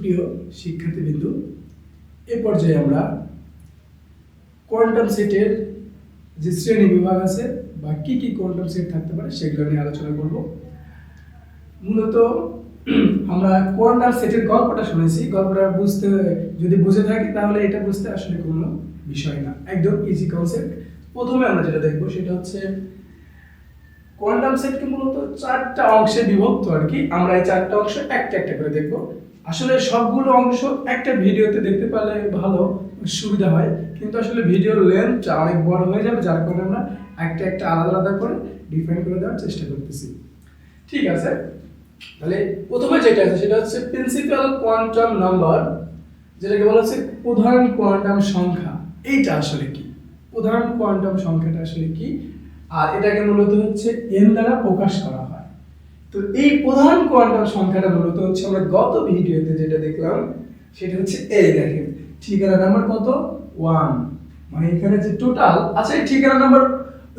সুপ্রিয় শিক্ষার্থীবৃন্দু, এ পর্যায়ে আমরা কোয়ান্টাম সেটের যে শ্রেণি বিভাগ আছে বা কি কি কোয়ান্টাম সেট থাকতে পারে সেগুলো নিয়ে আলোচনা করব। মূলত আমরা কোয়ান্টাম সেটের গল্পটা শুনেছি। গল্পটা বুঝতে, যদি বুঝে থাকি তাহলে এটা বুঝতে আসলে কোনো বিষয় না। একদম ইজি কনসেপ্ট প্রথমে আমরা যেটা দেখব সেটা হচ্ছে কোয়ান্টাম সেটকে মূলত চারটা অংশে বিভক্ত আর কি। আমরা এই চারটা অংশ একটা একটা করে দেখব। আসলে সবগুলো অংশ একটা ভিডিওতে দেখতে পারলে ভালো, সুবিধা হয়। কিন্তু আসলে ভিডিওর লেন্থটা অনেক বড় হয়ে যাবে, যার কারণে আমরা একটা একটা আলাদা আলাদা করে ডিফাইন করে দেওয়ার চেষ্টা করতেছি। ঠিক আছে? তাহলে প্রথমে যেটা আছে, সেটা হচ্ছে প্রিন্সিপাল কোয়ান্টাম নাম্বার যেটাকে বলা হচ্ছে প্রধান কোয়ান্টাম সংখ্যা। এইটা আসলে কি? প্রধান কোয়ান্টাম সংখ্যাটা আসলে কি? আর এটাকে মূলত হচ্ছে এন দ্বারা প্রকাশ করা হয়। তো এই প্রধান কোয়ান্টাম সংখ্যাটা মূলত হচ্ছে আমরা গত ভিডিওতে যেটা দেখলাম, সেটা হচ্ছে এই দেখেন। ঠিকানা নাম্বার কত? ওয়ান মানে এখানে যে টোটাল আচ্ছা এই ঠিকানা নাম্বার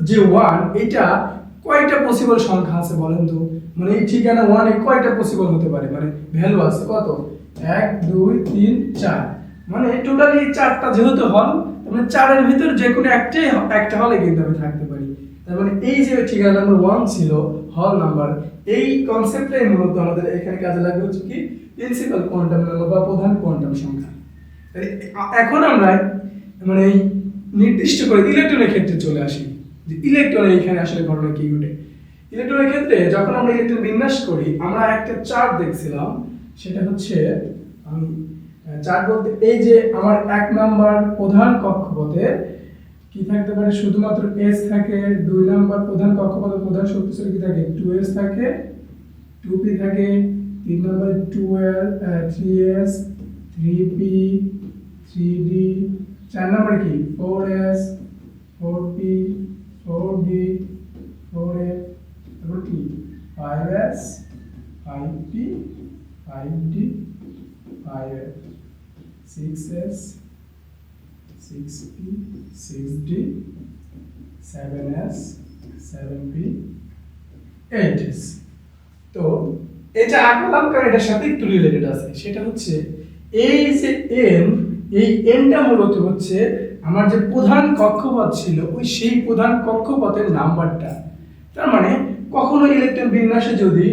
যে ওয়ান এটা কয়টা পসিবল সংখ্যা আছে বলেন তো? মানে এই ঠিকানা ওয়ানে কয়টা পসিবল হতে পারে? মানে ভ্যালু আছে কত? এক, দুই, তিন, চার। মানে টোটালি চারটা যেহেতু হল মানে চারের ভিতর যে কোনো একটাই একটা হলে কিন্তু আমি থাকতে পারি। তার মানে এই যে ঠিকানা নাম্বার ওয়ান ছিল হল নাম্বার এই কনসেপ্টটাই মূলত আমাদের এখানে কাজে লাগবে হচ্ছে কি প্রিন্সিপাল কোয়ান্টাম নাম্বার বা প্রধান কোয়ান্টাম সংখ্যা। এখন আমরা মানে এই নির্দিষ্ট করে ইলেকট্রনের ক্ষেত্রে চলে আসি। যে ইলেকট্রন এইখানে আসলে ঘটনা কি ঘটে? ইলেকট্রনের ক্ষেত্রে যখন আমরা ইলেকট্রন বিন্যাস করি, আমরা একটা চার্ট দেখছিলাম, সেটা হচ্ছে, আমি চার্ট বলতে এই যে আমার এক নাম্বার প্রধান কক্ষপথে কি থাকতে পারে? শুধুমাত্র এস থাকে দুই নাম্বার প্রধান কক্ষপথে প্রধান শক্তিশালী কি থাকে? টু এস থাকে টু পি থাকে, তিন number two L three S three P three D চার নাম্বার কি? Four S four P four D four F তারপর কি five S five P five D five six S six P six D seven S seven P eight S তো এটা আঁকলাম কারণ এটার সাথে একটু রিলেটেড আছে। সেটা হচ্ছে এই যে এন এই এনটা মূলত হচ্ছে আমার যে প্রধান কক্ষপথ ছিল, ওই সেই প্রধান কক্ষপথের নাম্বারটা। তার মানে কখনো ইলেকট্রন বিন্যাসে যদি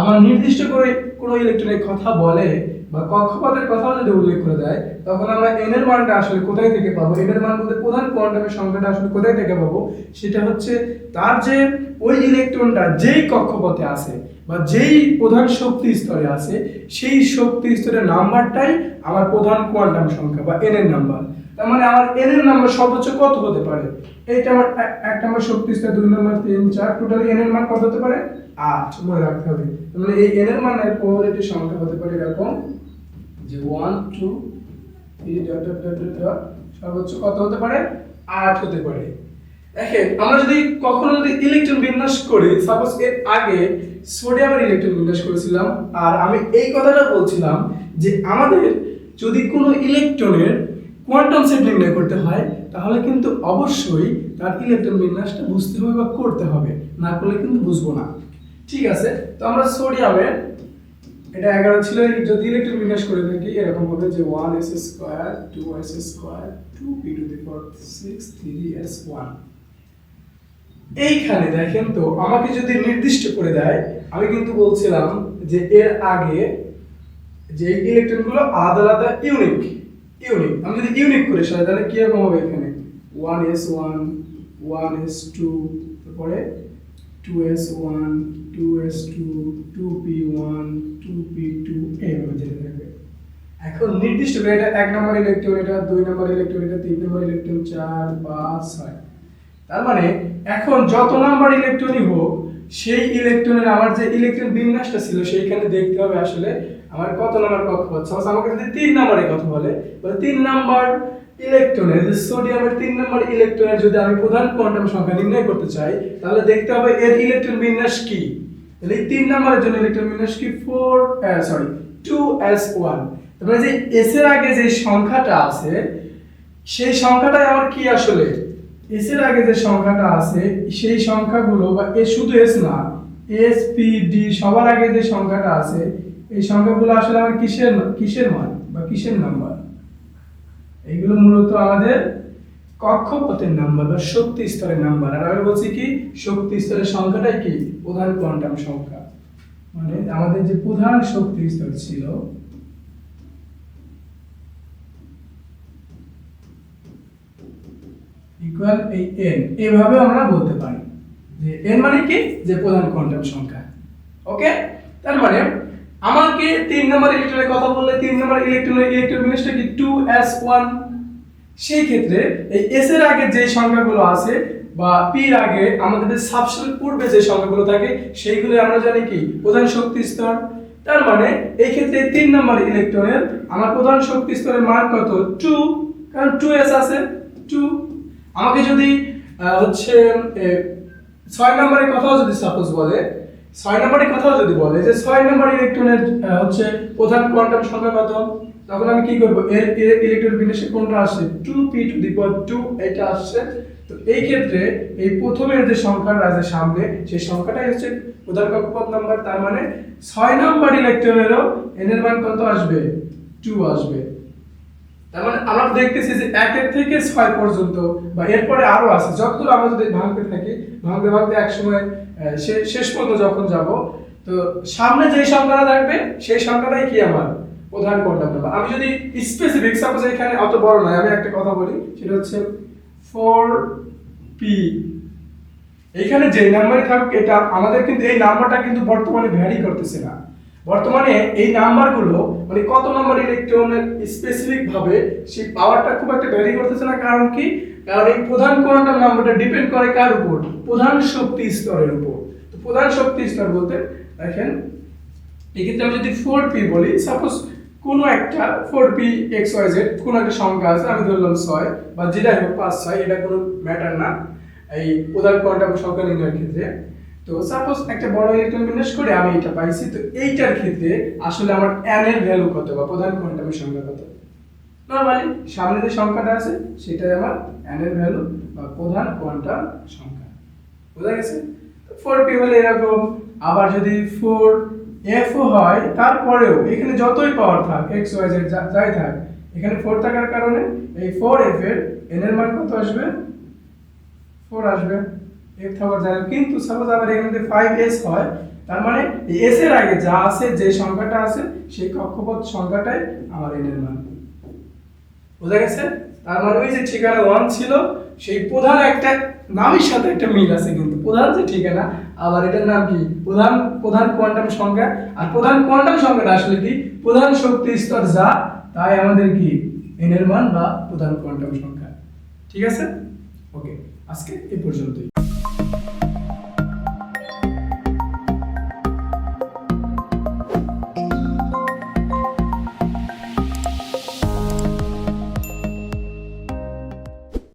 আমার নির্দিষ্ট করে কোনো ইলেকট্রনের কথা বলে বা কক্ষপথের কথাও যদি উল্লেখ করে দেয়, তখন আমরা এন এর মানটা আসলে কোথায় থেকে পাবো? এন এর মান বলতে প্রধান কোয়ান্টামের সংখ্যাটা আসলে কোথায় থেকে পাবো? সেটা হচ্ছে তার যে ওই ইলেকট্রনটা যেই কক্ষপথে আছে বা যেই প্রধান শক্তি স্তরে আছে, সেই শক্তি স্তরের নাম্বারটাই আমার প্রধান কোয়ান্টাম সংখ্যা বা এন এর নাম্বার। তার মানে আমার এন এর নাম্বার সর্বোচ্চ কত হতে পারে? এইটা আমার এক- নম্বর শক্তি স্তর, দুই নম্বর তিন, চার, টোটালি এন এর মান কত হতে পারে? আট। মনে রাখতে হবে। তার মানে এই এন এর মানের প্রবাবিলিটি সংখ্যা হতে পারে এরকম যে one two three dot dot dot dot সর্বোচ্চ কত হতে পারে? আট হতে পারে। দেখেন, আমরা যদি কখনো যদি ইলেকট্রন বিন্যাস করি সাপোজ এর আগে সোডিয়ামের ইলেকট্রন বিন্যাস করেছিলাম, আর আমি এই কথাটা বলছিলাম যে আমাদের যদি কোনো ইলেকট্রনের কোয়ান্টাম সেট নির্ণয় করতে হয়, তাহলে কিন্তু অবশ্যই তার ইলেকট্রন বিন্যাসটা বুঝতে হবে বা করতে হবে। না করলে কিন্তু বুঝব না। ঠিক আছে? তো আমরা সোডিয়ামের এটা এগারো ছিল যদি ইলেকট্রন বিন্যাস করে থাকি, এরকম হবে যে one S square two S square two P two the power six three S one এইখানে দেখেন তো, আমাকে যদি নির্দিষ্ট করে দেয়, আমি কিন্তু বলছিলাম যে এর আগে যে ইলেকট্রনগুলো আলাদা আলাদা ইউনিক ইউনিক আমি যদি ইউনিক করে সাজাই, তাহলে কীরকম হবে এখানে? One S one one S two তারপরে two S one two S two two P one two P two এইভাবে যেতে থাকবে। এখন নির্দিষ্ট করে এটা এক নম্বর ইলেকট্রন এটা দুই নম্বর ইলেকট্রন এটা তিন নম্বর ইলেকট্রন চার, পাঁচ, ছয়। তার মানে এখন যত নাম্বার ইলেকট্রনই হোক, সেই ইলেকট্রনের আমার যে ইলেকট্রন বিন্যাসটা ছিল, সেইখানে দেখতে হবে আসলে আমার কত নাম্বার কক্ষপথ। সাপোজ আমাকে যদি তিন নাম্বারের কথা বলে তিন নাম্বার ইলেকট্রনের যে সোডিয়ামের তিন নম্বর ইলেকট্রনের যদি আমি প্রধান কোয়ান্টাম সংখ্যা নির্ণয় করতে চাই, তাহলে দেখতে হবে এর ইলেকট্রন বিন্যাস কি? তাহলে তিন নম্বরের জন্য ইলেকট্রন বিন্যাস কি? Four sorry two S one তারপরে যে এস এর আগে যে সংখ্যাটা আছে, সেই সংখ্যাটাই আমার কি আসলে? এস এর আগে যে সংখ্যাটা আছে, সেই সংখ্যাগুলো বা এ শুধু এস না এস পি ডি সবার আগে যে সংখ্যাটা আছে, এই সংখ্যাগুলো আসলে আমার কিসের কিসের মান বা কিসের নাম্বার? এইগুলো মূলত আমাদের কক্ষপথের নাম্বার বা শক্তি স্তরের নাম্বার। আর আমি বলছি কি, শক্তি স্তরের সংখ্যাটাই কি? প্রধান কোয়ান্টাম সংখ্যা। মানে আমাদের যে প্রধান শক্তি স্তর ছিল ইকুয়াল এই এন এভাবে আমরা বলতে পারি। যে এন মানে কি? যে প্রধান কোয়ান্টাম সংখ্যা। ওকে তার মানে আমাকে তিন নম্বর ইলেকট্রনের কথা বললে তিন নম্বর ইলেকট্রনের ইলেকট্রন বিন্যাসটা কি টু এস ওয়ান সেই ক্ষেত্রে এই এস এর আগে যে সংখ্যাগুলো আছে বা পির আগে আমাদের যে সাবশেল পূর্বে যে সংখ্যাগুলো থাকে সেইগুলো আমরা জানি কি? প্রধান শক্তি স্তর। তার মানে এই ক্ষেত্রে তিন নম্বর ইলেকট্রনের আমার প্রধান শক্তি স্তরের মান কত? টু কারণ টু এস আছে টু আমাকে যদি হচ্ছে ছয় নম্বরের কথাও যদি সাপোজ বলে ছয় নম্বরের কথাও যদি বলে যে ছয় নম্বর ইলেকট্রনের হচ্ছে প্রধান কোয়ান্টাম সংখ্যা কত? তখন আমি কি করব? এর ইলেকট্রন বিন্যাসে কোনটা আসছে two P two the power two এটা আসছে। তো এই ক্ষেত্রে এই প্রথমের যে সংখ্যাটা আছে সামনে, সেই সংখ্যাটাই হচ্ছে প্রধান কক্ষপথ নাম্বার তার মানে ছয় নম্বর ইলেকট্রনেরও এন এর মান কত আসবে? টু আসবে। তার মানে আমরা দেখতেছি যে একের থেকে ছয় পর্যন্ত বা এরপরে আরও আছে। যতদূর আমরা যদি ভাঙতে থাকি, ভাঙতে ভাঙতে এক সময় শেষ পর্যন্ত যখন যাব, তো সামনে যেই সংখ্যাটা থাকবে, সেই সংখ্যাটাই কি আমার? প্রধান কোয়ান্টাম নাম্বার আমি যদি স্পেসিফিক সাপোজ এখানে অত বড় নয়, আমি একটা কথা বলি, সেটা হচ্ছে ফোর পি এইখানে যে নাম্বারই থাকুক, এটা আমাদের কিন্তু, এই নাম্বারটা কিন্তু বর্তমানে ভ্যারি করতেছে না। বর্তমানে এই নাম্বারগুলো মানে কত নাম্বার ইলেকট্রনের স্পেসিফিক ভাবে, সেই পাওয়ারটা খুব একটা ভ্যারি করতেছে না। কারণ কি? কারণ এই প্রধান কোয়ান্টাম নাম্বারটা ডিপেন্ড করে কার উপর? প্রধান শক্তি স্তরের উপর। তো প্রধান শক্তি স্তর বলতে, দেখেন, এক্ষেত্রে আমি যদি ফোর পি বলি সাপোজ কোনো একটা four P X Y Z কোনো একটা সংখ্যা আছে, আমি ধরলাম ছয় বা যেটাই হোক, পাঁচ, ছয়, এটা কোনো ম্যাটার না। এই প্রধান কোয়ান্টাম সংখ্যা নির্ণয়ের ক্ষেত্রে। তো সাপোজ একটা বড় ইলেকট্রন বিন্যাস করে আমি এটা পাইছি, তো এইটার ক্ষেত্রে আসলে আমার এন এর ভ্যালু কত বা প্রধান কোয়ান্টামের সংখ্যা কত? নর্মালি সামনে যে সংখ্যাটা আছে, সেটাই আমার এন এর ভ্যালু বা প্রধান কোয়ান্টাম সংখ্যা। বোঝা গেছে? ফোর পি হলে এরকম, আবার যদি ফোর এফ হয়, তারপরেও এখানে যতই পাওয়ার থাক এক্স ওয়াই জেড যাই থাক, এখানে ফোর থাকার কারণে এই ফোর এফ এর এন এর মান কত আসবে? ফোর আসবে। এফ থাকার যায় কিন্তু সাপোজ আবার এখানে ফাইভ এস হয়, তার মানে এস এর আগে যা আছে, যে সংখ্যাটা আছে, সেই কক্ষপথ সংখ্যাটাই আমার এন এর মান। বোঝা গেছে? তার মানে ওই যে ঠিকানা ওয়ান ছিল, সেই প্রধান একটা নামের সাথে একটা মিল আছে কিন্তু। প্রধান যে ঠিকানা, আবার এটার নাম কি? প্রধান প্রধান কোয়ান্টাম সংখ্যা। আর প্রধান কোয়ান্টাম সংখ্যাটা আসলে কি? প্রধান শক্তি স্তর যা, তাই আমাদের কি? এন এর মান বা প্রধান কোয়ান্টাম সংখ্যা। ঠিক আছে? ওকে আজকে এ পর্যন্তই।